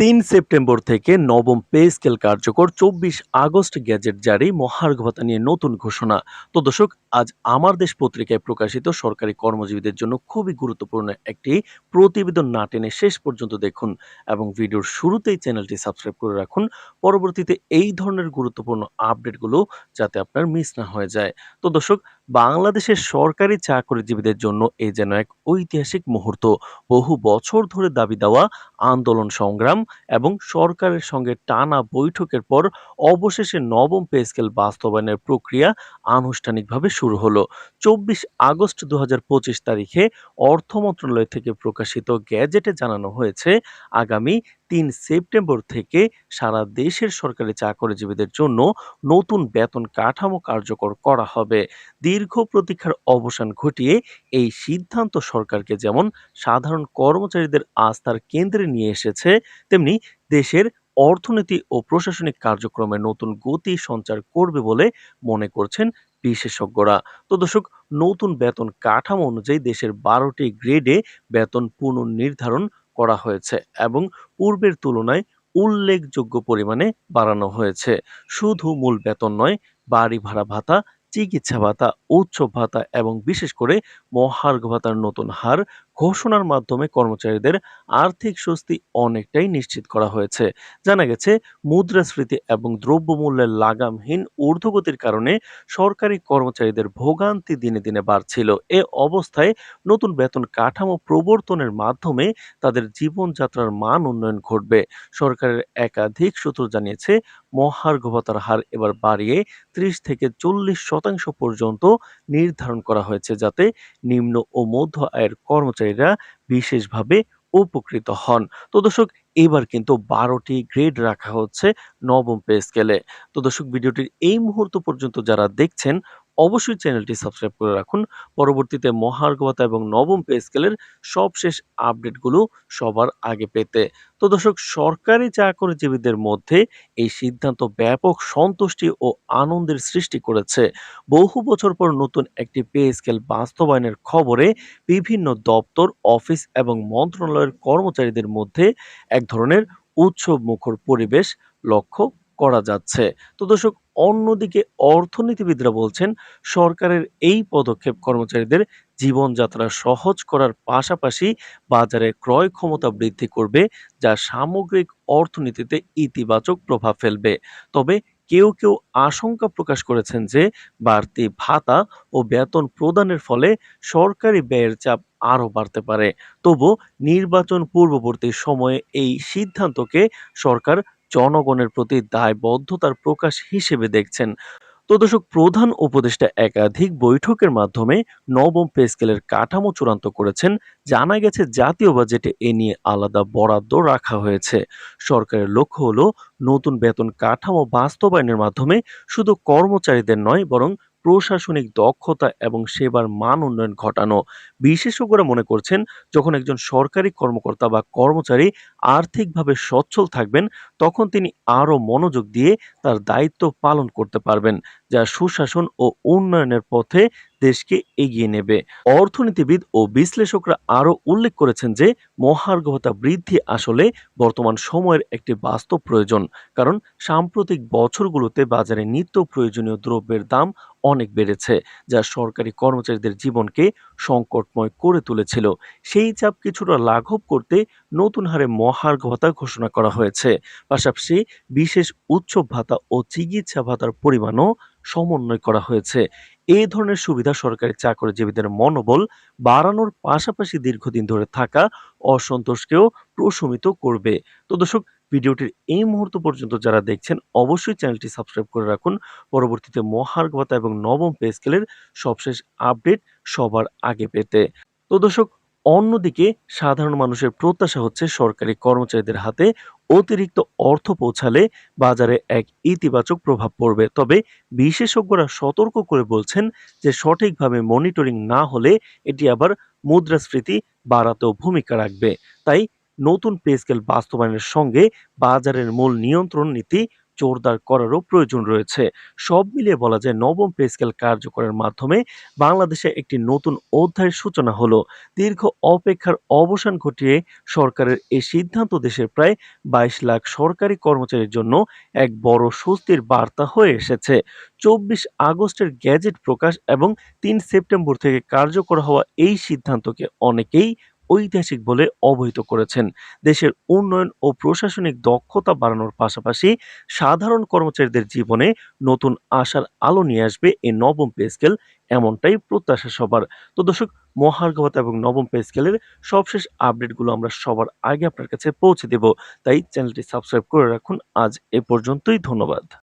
তিন সেপ্টেম্বর থেকে নবম পে স্কেল কার্যকর চব্বিশ আগস্ট গ্যাজেট জারি মহার্ঘ ভাতা নিয়ে নতুন ঘোষণা। তো দর্শক, আজ আমার দেশ পত্রিকায় প্রকাশিত সরকারি কর্মজীবীদের জন্য খুবই গুরুত্বপূর্ণ একটি প্রতিবেদন না টেনে শেষ পর্যন্ত দেখুন এবং ভিডিওর শুরুতেই চ্যানেলটি সাবস্ক্রাইব করে রাখুন। পরবর্তীতে এই ধরনের গুরুত্বপূর্ণ আপডেটগুলো যাতে আপনার মিস না হয়ে যায়। তো দর্শক বাংলাদেশের সরকারি চাকরিজীবীদের জন্য এ যেন এক ঐতিহাসিক মুহূর্ত। বহু বছর ধরে দাবি দেওয়া আন্দোলন সংগ্রাম এবং সরকারের সঙ্গে টানা বৈঠকের পর অবশেষে নবম পে স্কেল বাস্তবায়নের প্রক্রিয়া আনুষ্ঠানিকভাবে শুরু হলো। চব্বিশ আগস্ট দু হাজার পঁচিশ তারিখে অর্থ মন্ত্রণালয় থেকে প্রকাশিত গ্যাজেটে জানানো হয়েছে, আগামী তিন সেপ্টেম্বর থেকে সারা দেশের সরকারি চাকরিজীবীদের জন্য নতুন বেতন কাঠামো কার্যকর করা হবে। দীর্ঘ প্রতীক্ষার অবসান ঘটিয়ে এই সিদ্ধান্ত সরকারকে যেমন সাধারণ কর্মচারীদের আস্থার কেন্দ্রে নিয়ে এসেছে, তেমনি দেশের অর্থনীতি ও প্রশাসনিক কার্যক্রমে নতুন গতি সঞ্চার করবে বলে মনে করছেন বিশেষজ্ঞরা। তো দর্শক, নতুন বেতন কাঠামো অনুযায়ী দেশের বারোটি গ্রেডে বেতন পুনর্নির্ধারণ করা হয়েছে এবং পূর্বের তুলনায় উল্লেখযোগ্য পরিমাণে বাড়ানো হয়েছে। শুধু মূল বেতন নয়, বাড়ি ভাড়া ভাতা, চিকিৎসা ভাতা, উৎসব ভাতা এবং বিশেষ করে মহার্ঘ ভাতার নতুন হার ঘোষণার মাধ্যমে কর্মচারীদের আর্থিক স্বস্তি অনেকটাই নিশ্চিত করা হয়েছে। জানা গেছে, মুদ্রাস্ফীতি এবং দ্রব্যমূল্যের লাগামহীন ঊর্ধ্বগতির কারণে সরকারি কর্মচারীদের ভোগান্তি দিনে দিনে বাড়ছিল। এ অবস্থায় নতুন বেতন কাঠামো প্রবর্তনের মাধ্যমে তাদের জীবনযাত্রার মান উন্নয়ন ঘটবে। সরকারের একাধিক সূত্র জানিয়েছে মহার্ঘ ভাতার হার এবার বাড়িয়ে ত্রিশ থেকে চল্লিশ শতাংশ পর্যন্ত নির্ধারণ করা হয়েছে, যাতে নিম্ন ও মধ্য আয়ের কর্মচারীরা বিশেষভাবে উপকৃত হন। তো দর্শক, এবার কিন্তু বারোটি গ্রেড রাখা হচ্ছে নবম পে স্কেলে। তো দর্শক, ভিডিওটির এই মুহূর্ত পর্যন্ত যারা দেখছেন অবশ্যই চ্যানেলটি সাবস্ক্রাইব করে রাখুন। পরবর্তীতে মহার্ঘবতা এবং নবম পে স্কেলের সবশেষ আপডেটগুলো সবার আগে পেতে। তো দর্শক, সরকারি চাকরিজীবীদের মধ্যে এই সিদ্ধান্ত ব্যাপক সন্তুষ্টি ও আনন্দের সৃষ্টি করেছে। বহু বছর পর নতুন একটি পে স্কেল বাস্তবায়নের খবরে বিভিন্ন দপ্তর, অফিস এবং মন্ত্রণালয়ের কর্মচারীদের মধ্যে এক ধরনের উৎসব মুখর পরিবেশ লক্ষ্য করা যাচ্ছে। তো দর্শক, অন্যদিকে অর্থনীতিবিদরা বলছেন, সরকারের এই পদক্ষেপ কর্মচারীদের জীবনযাত্রা সহজ করার পাশাপাশি বাজারে ক্রয় ক্ষমতা বৃদ্ধি করবে, যা সামগ্রিক অর্থনীতিতে ইতিবাচক প্রভাব ফেলবে। তবে কেউ কেউ আশঙ্কা প্রকাশ করেছেন যে, বাড়তি ভাতা ও বেতন প্রদানের ফলে সরকারি ব্যয়ের চাপ আরও বাড়তে পারে। তবু নির্বাচন পূর্ববর্তী সময়ে এই সিদ্ধান্তকে সরকার জনগণের প্রতি দায়বদ্ধতার প্রকাশ হিসেবে দেখছেন। তো দর্শক, প্রধান উপদেষ্টা একাধিক বৈঠকের মাধ্যমে নবম পে স্কেলের কাঠামো চূড়ান্ত করেছেন। জানা গেছে, জাতীয় বাজেটে এ নিয়ে আলাদা বরাদ্দ রাখা হয়েছে। সরকারের লক্ষ্য হলো নতুন বেতন কাঠামো বাস্তবায়নের মাধ্যমে শুধু কর্মচারীদের নয়, বরং প্রশাসনিক দক্ষতা এবং সেবার মান উন্নয়ন ঘটানো। বিশেষজ্ঞরা মনে করছেন, যখন একজন সরকারি কর্মকর্তা বা কর্মচারী আর্থিকভাবে সচ্ছল থাকবেন, তখন তিনি আরও মনোযোগ দিয়ে তার দায়িত্ব পালন করতে পারবেন, যা সুশাসন ও উন্নয়নের পথে দেশকে এগিয়ে নেবে। অর্থনীতিবিদ ও বিশ্লেষকরা আরও উল্লেখ করেছেন যে, মহার্ঘতা বৃদ্ধি আসলে বর্তমান সময়ের একটি বাস্তব প্রয়োজন, কারণ সাম্প্রতিক বছরগুলোতে বাজারে নিত্য প্রয়োজনীয় দ্রব্যের দাম অনেক বেড়েছে, যা সরকারি কর্মচারীদের জীবনকে সংকটময় করে তুলেছিল। সেই চাপ কিছুটা লাঘব করতে নতুন হারে মহার্ঘ ভাতা ঘোষণা করা হয়েছে। পাশাপাশি বিশেষ উৎসব ভাতা ও চিকিৎসা ভাতার পরিমাণও সমন্বয় করা হয়েছে। এই ধরনের সুবিধা সরকারি চাকরিজীবীদের মনোবল বাড়ানোর পাশাপাশি দীর্ঘদিন ধরে থাকা অসন্তোষকেও প্রশমিত করবে। তো দর্শক, ভিডিওটির এই মুহূর্ত পর্যন্ত যারা দেখছেন, অবশ্যই চ্যানেলটি সাবস্ক্রাইব করে রাখুন। পরবর্তীতে মহার্ঘ ভাতা এবং নবম পে স্কেলের সবশেষ আপডেট সবার আগে পেতে। তো দর্শক অন্যদিকে সাধারণ মানুষের প্রত্যাশা হচ্ছে সরকারি কর্মচারীদের হাতে অতিরিক্ত অর্থ পৌঁছালে বাজারে এক ইতিবাচক প্রভাব পড়বে। তবে বিশেষজ্ঞরা সতর্ক করে বলছেন যে সঠিকভাবে মনিটরিং না হলে এটি আবার মুদ্রাস্ফীতি বাড়াতেও ভূমিকা রাখবে। তাই নতুন পে স্কেল বাস্তবায়নের সঙ্গে বাজারের মূল নিয়ন্ত্রণ নীতি জোরদার করারও প্রয়োজন রয়েছে। সব মিলিয়ে বলা যায় নবম পে স্কেল কার্যকরের মাধ্যমে বাংলাদেশে একটি নতুন অধ্যায়ের সূচনা হলো। দীর্ঘ অপেক্ষার অবসান ঘটিয়ে সরকারের এই সিদ্ধান্ত দেশের প্রায় বাইশ লাখ সরকারি কর্মচারীর জন্য এক বড় স্বস্তির বার্তা হয়ে এসেছে। চব্বিশ আগস্টের গ্যাজেট প্রকাশ এবং তিন সেপ্টেম্বর থেকে কার্যকর হওয়া এই সিদ্ধান্তকে অনেকেই ঐতিহাসিক বলে অবহিত করেছেন। দেশের উন্নয়ন ও প্রশাসনিক দক্ষতা বাড়ানোর পাশাপাশি সাধারণ কর্মচারীদের জীবনে নতুন আশার আলো নিয়ে আসবে এই নবম পে স্কেল এমনটাই প্রত্যাশা সবার। তো দর্শক মহার্ঘ এবং নবম পে স্কেলের সবশেষ আপডেটগুলো আমরা সবার আগে আপনার কাছে পৌঁছে দেব। তাই চ্যানেলটি সাবস্ক্রাইব করে রাখুন। আজ এ পর্যন্তই, ধন্যবাদ।